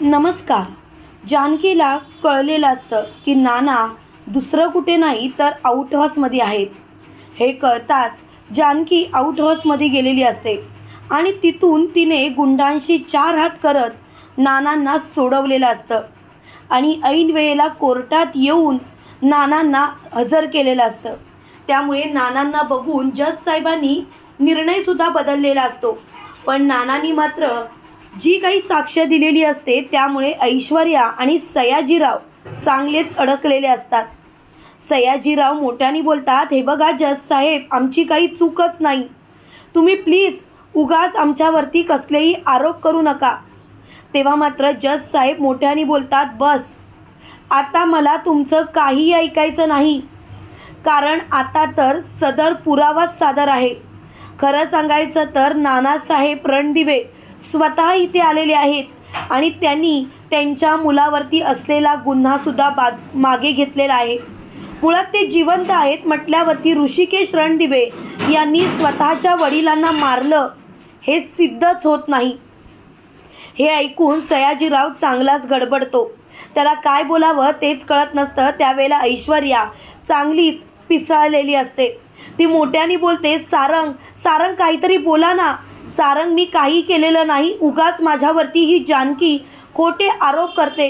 नमस्कार. जानकीला कळलेलं असतं की नाना दुसरं कुठे नाही तर आउट हाऊसमध्ये आहेत. हे कळताच जानकी आउट हाऊसमध्ये गेलेली असते आणि तिथून तिने गुंडांशी चार हात करत नानांना सोडवलेलं असतं. आणि ऐन वेळेला कोर्टात येऊन नानांना हजर केलेलं असतं. त्यामुळे नानांना बघून जज साहेबांनी निर्णयसुद्धा बदललेला असतो. पण नानांनी मात्र जी काही साक्ष दिलेली असते त्यामुळे ऐश्वर्या आणि सयाजीराव चांगलेच अडकलेले असतात. सयाजीराव मोठ्याने बोलतात हे बघा जज साहेब आमची काही चूकच नाही. तुम्ही प्लीज उगाच आमच्यावरती कसलेही आरोप करू नका. तेव्हा मात्र जज साहेब मोठ्याने बोलतात बस आता मला तुमचं काही ऐकायचं नाही. कारण आता तर सदर पुरावाच सादर आहे. खरं सांगायचं तर नानासाहेब रणदिवे स्वतः इथे आलेले आहेत. आणि त्यांनी त्यांच्या मुलावरती असलेला गुन्हासुद्धा बा मागे घेतलेला आहे. मुळात ते जिवंत आहेत म्हटल्यावरती ऋषिकेश रणदिवे यांनी स्वतःच्या वडिलांना मारलं. हे सिद्धच होत नाही. हे ऐकून सयाजीराव चांगलाच गडबडतो. त्याला काय बोलावं तेच कळत नसतं. त्यावेळेला ऐश्वर्या चांगलीच पिसळलेली असते. ती मोठ्याने बोलते सारंग सारंग काहीतरी बोला ना. सारंग मी काही केलेलं नाही उगाच माझ्यावरती ही जानकी खोटे आरोप करते.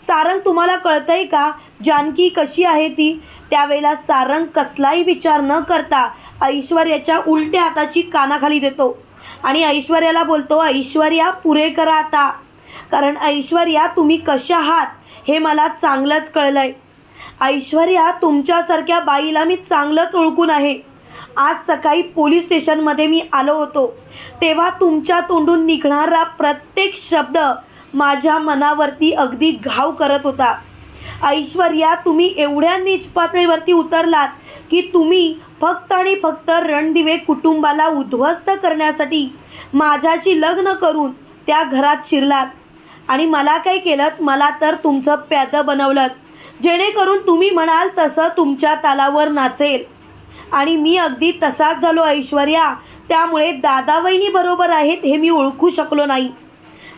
सारंग तुम्हाला कळतंय का? जानकी कशी आहे ती? त्यावेळेला सारंग कसलाही विचार न करता ऐश्वर्याच्या उलट्या हाताची कानाखाली देतो. आणि ऐश्वर्याला बोलतो ऐश्वर्या पुरे करा आता. कारण ऐश्वर्या तुम्ही कशा आहात हे मला चांगलंच कळलंय. ऐश्वर्या तुमच्यासारख्या बाईला मी चांगलंच ओळखून आहे. आज सकाळी पोलीस स्टेशनमध्ये मी आलो होतो. तेव्हा तुमच्या तोंडून निघणारा प्रत्येक शब्द माझ्या मनावरती अगदी घाव करत होता. ऐश्वर्या तुम्ही एवढ्या नीच पातळीवरती उतरलात की तुम्ही फक्त आणि फक्त रणदिवे कुटुंबाला उद्ध्वस्त करण्यासाठी माझ्याशी लग्न करून त्या घरात शिरलात. आणि मला काय केलं? मला तर तुमचं प्यादं बनवलं. जेणेकरून तुम्ही म्हणाल तसं तुमच्या तालावर नाचेल. आणि मी अगदी तसाच झालो ऐश्वर्या. त्यामुळे दादा वहिनी बरोबर आहेत हे मी ओळखू शकलो नाही.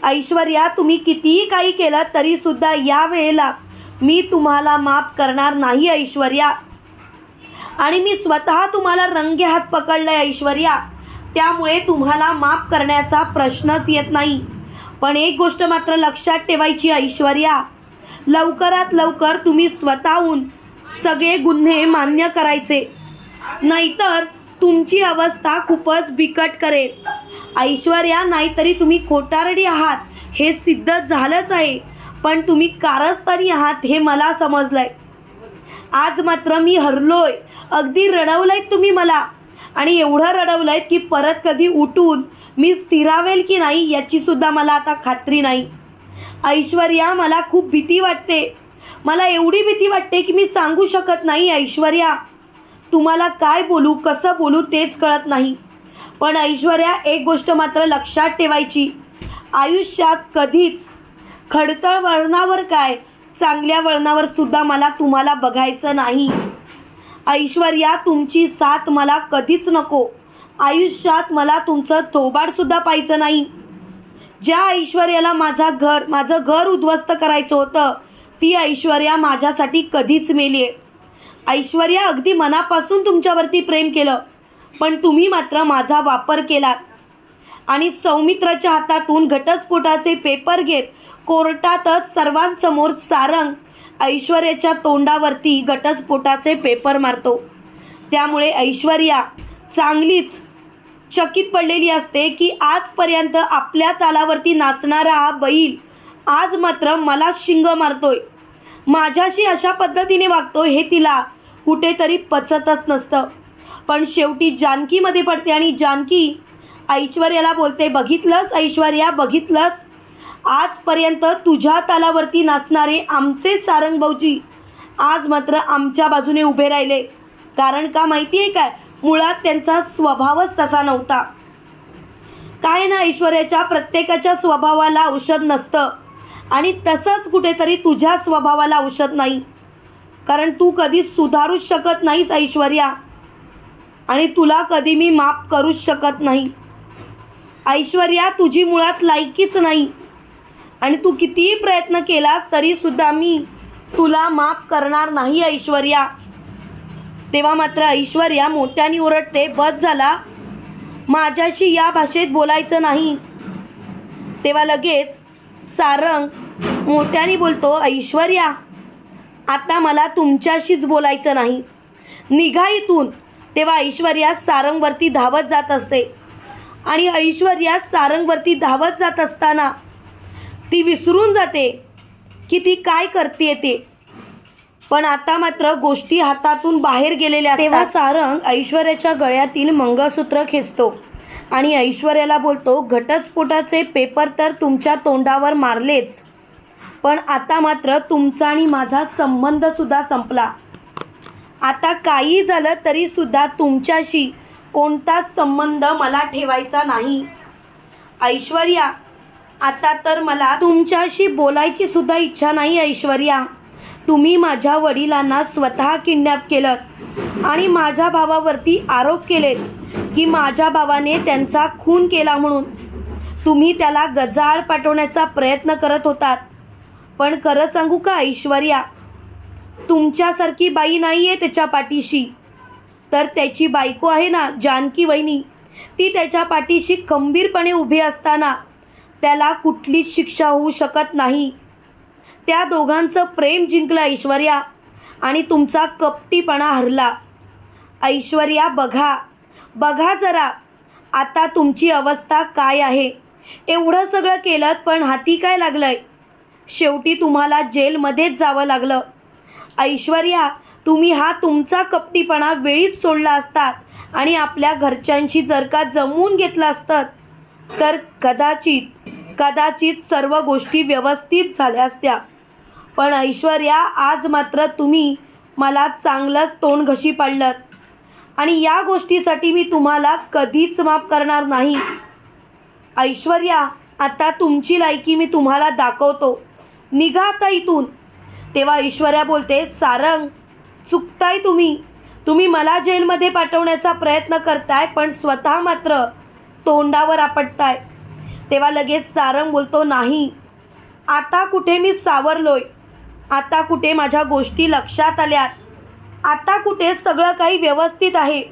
ऐश्वर्या तुम्ही कितीही काही केलं तरीसुद्धा या वेळेला मी तुम्हाला माफ करणार नाही ऐश्वर्या. आणि मी स्वतः तुम्हाला रंगे हात पकडलाय ऐश्वर्या. त्यामुळे तुम्हाला माफ करण्याचा प्रश्नच येत नाही. पण एक गोष्ट मात्र लक्षात ठेवायची ऐश्वर्या. लवकरात लवकर तुम्ही स्वतःहून सगळे गुन्हे मान्य करायचे. नाहीतर तुमची अवस्था खूपच बिकट करेल. ऐश्वर्या नाहीतरी तुम्ही खोटारडी आहात. हे सिद्ध झालंच आहे. पण तुम्ही कारस्थानी आहात हे मला समजलंय. आज मात्र मी हरलोय. अगदी रडवलंय तुम्ही मला. आणि एवढं रडवलंय की परत कधी उठून मी स्थिरावेल की नाही याची सुद्धा मला आता खात्री नाही. ऐश्वर्या मला खूप भीती वाटते. मला एवढी भीती वाटते की मी सांगू शकत नाही ऐश्वर्या. तुम्हाला काय बोलू कसं बोलू तेच कळत नाही. पण ऐश्वर्या एक गोष्ट मात्र लक्षात ठेवायची. आयुष्यात कधीच खडतळ वळणावर काय चांगल्या वळणावर सुद्धा मला तुम्हाला बघायचं नाही. ऐश्वर्या तुमची साथ मला कधीच नको. आयुष्यात मला तुमचं थोबाडसुद्धा पाहिजे नाही. ज्या ऐश्वर्याला माझा घर माझं घर उद्ध्वस्त करायचं होतं ती ऐश्वर्या माझ्यासाठी कधीच मेली आहे. ऐश्वर्या अगदी मनापासून तुमच्यावरती प्रेम केलं. पण तुम्ही मात्र माझा वापर केलात. आणि सौमित्राच्या हातातून घटस्फोटाचे पेपर घेत कोर्टातच सर्वांसमोर सारंग ऐश्वर्याच्या तोंडावरती घटस्फोटाचे पेपर मारतो. त्यामुळे ऐश्वर्या चांगलीच चकित पडलेली असते की आजपर्यंत आपल्या तालावरती नाचणारा हा बैल आज मात्र मला शिंग मारतोय. माझ्याशी अशा पद्धतीने वागतोय हे तिला कुठेतरी पचतच नसतं. पण शेवटी जानकीमध्ये पडते आणि जानकी ऐश्वर्याला बोलते बघितलंस ऐश्वर्या बघितलंस? आजपर्यंत तुझ्या तालावरती नाचणारे आमचे सारंग भाऊजी आज मात्र आमच्या बाजूने उभे राहिले. कारण का माहिती आहे काय? मुळात त्यांचा स्वभावच तसा नव्हता. काय ना ऐश्वर्याच्या प्रत्येकाच्या स्वभावाला औषध नसतं आणि तसंच कुठेतरी तुझ्या स्वभावाला औषध नाही. कारण तू कधीच सुधारूच शकत नाहीस ऐश्वर्या. आणि तुला कधी मी माफ करूच शकत नाही. ऐश्वर्या तुझी मुळात लायकीच नाही. आणि तू कितीही प्रयत्न केलास तरीसुद्धा मी तुला माफ करणार नाही ऐश्वर्या. तेव्हा मात्र ऐश्वर्या मोठ्याने ओरडते बस झाला. माझ्याशी या भाषेत बोलायचं नाही. तेव्हा लगेच सारंग मोठ्याने बोलतो ऐश्वर्या आता मला तुमच्याशीच बोलायचं नाही. निघा इथून. तेव्हा ऐश्वर्या सारंगवरती धावत जात असते. आणि ऐश्वर्या सारंगवरती धावत जात असताना ती विसरून जाते की ती काय करते ते. पण आता मात्र गोष्टी हातातून बाहेर गेलेल्या तेव्हा सारंग ऐश्वर्याच्या गळ्यातील मंगळसूत्र खेचतो. आणि ऐश्वर्याला बोलतो घटस्फोटाचे पेपर तर तुमच्या तोंडावर मारलेच. पण आता मात्र तुमचा आणि माझा संबंधसुद्धा संपला. आता काही झालं तरीसुद्धा तुमच्याशी कोणताच संबंध मला ठेवायचा नाही. ऐश्वर्या आता तर मला तुमच्याशी बोलायची सुद्धा इच्छा नाही ऐश्वर्या. तुम्ही माझ्या वडिलांना स्वतः किडनॅप केलं आणि माझ्या भावावरती आरोप केलेत की माझ्या भावाने त्यांचा खून केला म्हणून. तुम्ही त्याला गजाळ पाठवण्याचा प्रयत्न करत होतात. पण खरं सांगू का ऐश्वर्या? तुमच्यासारखी बाई नाही आहे त्याच्या पाठीशी. तर त्याची बायको आहे ना जानकी वहिनी. ती त्याच्या पाठीशी खंबीरपणे उभी असताना त्याला कुठलीच शिक्षा होऊ शकत नाही. त्या दोघांचं प्रेम जिंकलं ऐश्वर्या आणि तुमचा कपटीपणा हरला. ऐश्वर्या बघा बघा जरा आता तुमची अवस्था काय आहे? एवढं सगळं केलं पण हाती काय लागलंय? शेवटी तुम्हाला जेलमध्येच जावं लागलं. ऐश्वर्या तुम्ही हा तुमचा कपटीपणा वेळीच सोडला असतात आणि आपल्या घरच्यांशी जर का जमवून घेतलं असतं तर कदाचित कदाचित सर्व गोष्टी व्यवस्थित झाल्या असत्या. पण ऐश्वर्या आज मात्र तुम्ही मला चांगलंच तोंड घशी पाडलं आणि या गोष्टीसाठी मी तुम्हाला कधीच माफ करणार नाही. ऐश्वर्या आता तुमची लायकी मी तुम्हाला दाखवतो. निघाता इथून. तेव्हा ईश्वर्या बोलते सारंग चुकताय तुम्ही. तुम्ही मला जेलमध्ये पाठवण्याचा प्रयत्न करताय पण स्वतः मात्र तोंडावर आपटताय. तेव्हा लगेच सारंग बोलतो नाही. आता कुठे मी सावरलोय? आता कुठे माझ्या गोष्टी लक्षात आल्यात? आता कुठे सगळं काही व्यवस्थित आहे?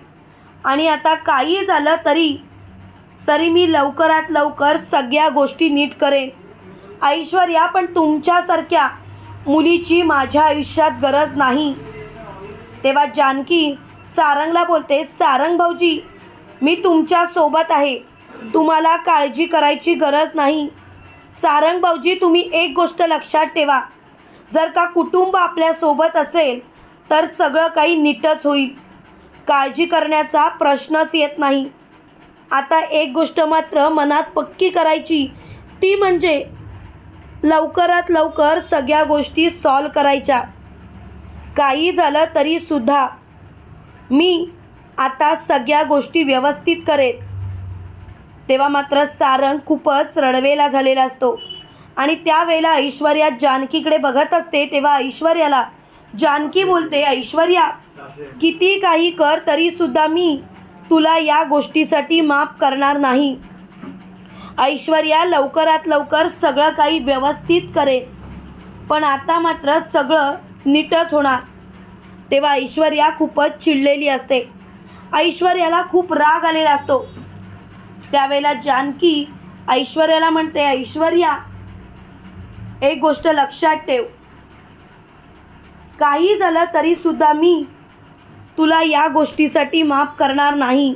आणि आता काही झालं तरी तरी मी लवकरात लवकर सगळ्या गोष्टी नीट करेन. ऐश्वर्या पण तुमच्यासारख्या मुलीची माझ्या आयुष्यात गरज नाही. तेव्हा जानकी सारंगला बोलते सारंग भाऊजी मी तुमच्यासोबत आहे. तुम्हाला काळजी करायची गरज नाही. सारंग भाऊजी तुम्ही एक गोष्ट लक्षात ठेवा. जर का कुटुंब आपल्यासोबत असेल तर सगळं काही नीटच होईल. काळजी करण्याचा प्रश्नच येत नाही. आता एक गोष्ट मात्र मनात पक्की करायची ती म्हणजे लवकरात लवकर सगळ्या गोष्टी सॉल्व करायच्या. काही झालं तरीसुद्धा मी आता सगळ्या गोष्टी व्यवस्थित करेन. तेव्हा मात्र सारंग खूपच रडवेला झालेला असतो. आणि त्यावेळेला ऐश्वर्या जानकीकडे बघत असते तेव्हा ऐश्वर्याला जानकी बोलते ऐश्वर्या किती काही कर तरीसुद्धा मी तुला या गोष्टीसाठी माफ करणार नाही. ऐश्वर्या लवकरात लवकर सगळं काही व्यवस्थित करेल. पण आता मात्र सगळं नीटच होणार. तेव्हा ऐश्वर्या खूपच चिडलेली असते. ऐश्वर्याला खूप राग आलेला असतो. त्यावेळेला जानकी ऐश्वर्याला म्हणते ऐश्वर्या एक गोष्ट लक्षात ठेव. काही झालं तरीसुद्धा मी तुला या गोष्टीसाठी माफ करणार नाही.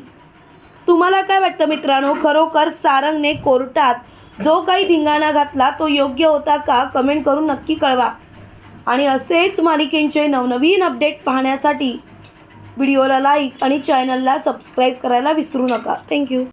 तुम्हाला काय वाटतं मित्रांनो? खरोखर सारंगने कोर्टात जो काही धिंगाणा घातला तो योग्य होता का? कमेंट करून नक्की कळवा. आणि असेच मालिकेंचे नवनवीन अपडेट पाहण्यासाठी व्हिडिओला लाईक आणि चॅनलला सबस्क्राईब करायला विसरू नका. थँक्यू.